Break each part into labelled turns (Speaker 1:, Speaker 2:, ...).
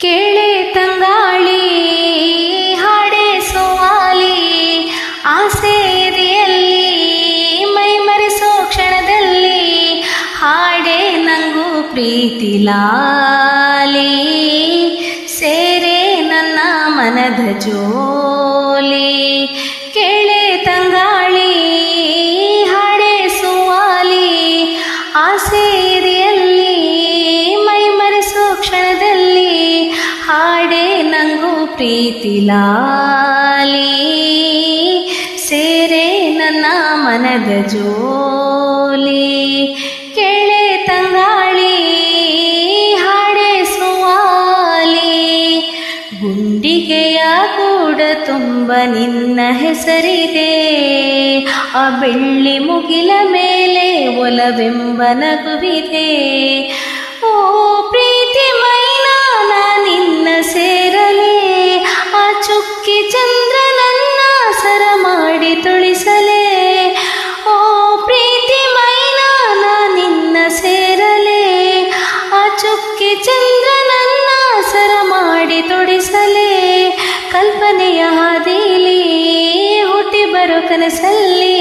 Speaker 1: ಕೇಳೆ ತಂಗಾಳಿ, ಹಾಡೆ ಎದೆಯಲ್ಲಿ ಮೈ ಮರೆಸೋ ಕ್ಷಣದಲ್ಲಿ, ಹಾಡೆ ನಂಗೂ ಪ್ರೀತಿ ಲಾಲಿ, ಸೇರೆ ನನ್ನ ಮನದ ಜೋಲಿ. ಕೇಳೆ ಪ್ರೀತಿ ಲಾಲಿ, ಸೇರೆ ನನ್ನ ಮನದ ಜೋಲಿ. ಕೆಳೆ ತಂಗಾಳಿ, ಹಾಡೆ ಸುವಾಲಿ. ಗುಂಡಿಗೆಯ ಕೂಡ ತುಂಬ ನಿನ್ನ ಹೆಸರಿದೆ. ಆ ಬೆಳ್ಳಿ ಮುಗಿಲ ಮೇಲೆ ಒಲವೆಂಬ ನಗುವಿದೆ. ಓ ಕಲ್ಪನೆಯ ಹಾದಿಲಿ ಹುಟ್ಟಿ ಬರೋ ಕನಸಲ್ಲಿ,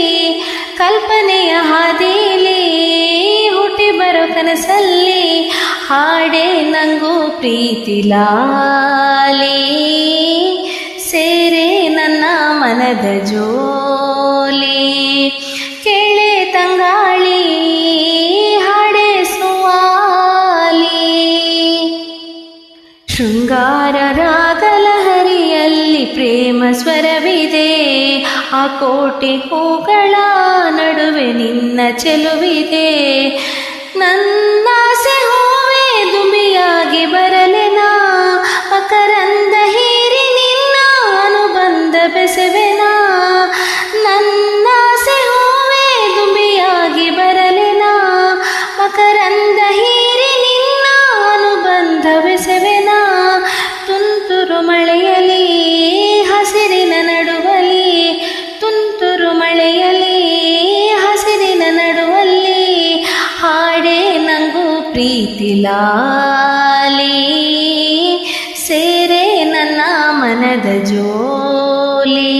Speaker 1: ಕಲ್ಪನೆಯ ಹಾದಿಲಿ ಹುಟ್ಟಿ ಬರೋ ಕನಸಲ್ಲಿ, ಹಾಡೆ ನಂಗೂ ಪ್ರೀತಿ ಲಾಲಿ, ಸೇರೆ ನನ್ನ ಮನದ ಜೋಲಿ. ಕೇಳೆ ತಂಗಾಳಿ, ಹಾಡೆ ಸುವಾಲಿ. ಶೃಂಗಾರ ರಾಗಲಹರಿಯಲ್ಲಿ ಪ್ರೇಮ ಸ್ವರವಿದೆ. ಆ ಕೋಟೆ ಹೂಗಳ ನಡುವೆ ನಿನ್ನ ಚೆಲುವಿದೆ. ನನ್ನಾಸೆ ಹೂವೇ ಪ್ರೀತಿ ಲಾಲಿ ಸೇರೆ ನನ್ನ ಮನದ ಜೋಲಿ.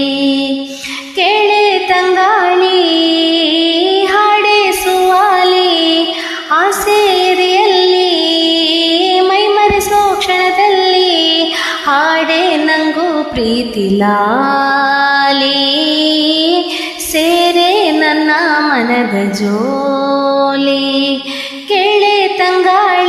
Speaker 1: ಕೆಳೆ ತಂಗಾಳಿ, ಹಾಡೆ ಸುವಾಲಿ, ಆ ಎದೆಯಲ್ಲಿ ಮೈ ಮರೆಸೋ ಕ್ಷಣದಲ್ಲಿ, ಹಾಡೆ ನಂಗೂ ಪ್ರೀತಿ ಲಾಲಿ. ಸೇರೆ ನನ್ನ ಮನದ ಜೋಲಿ, ಕೇಳೆ ತಂಗಾಳಿ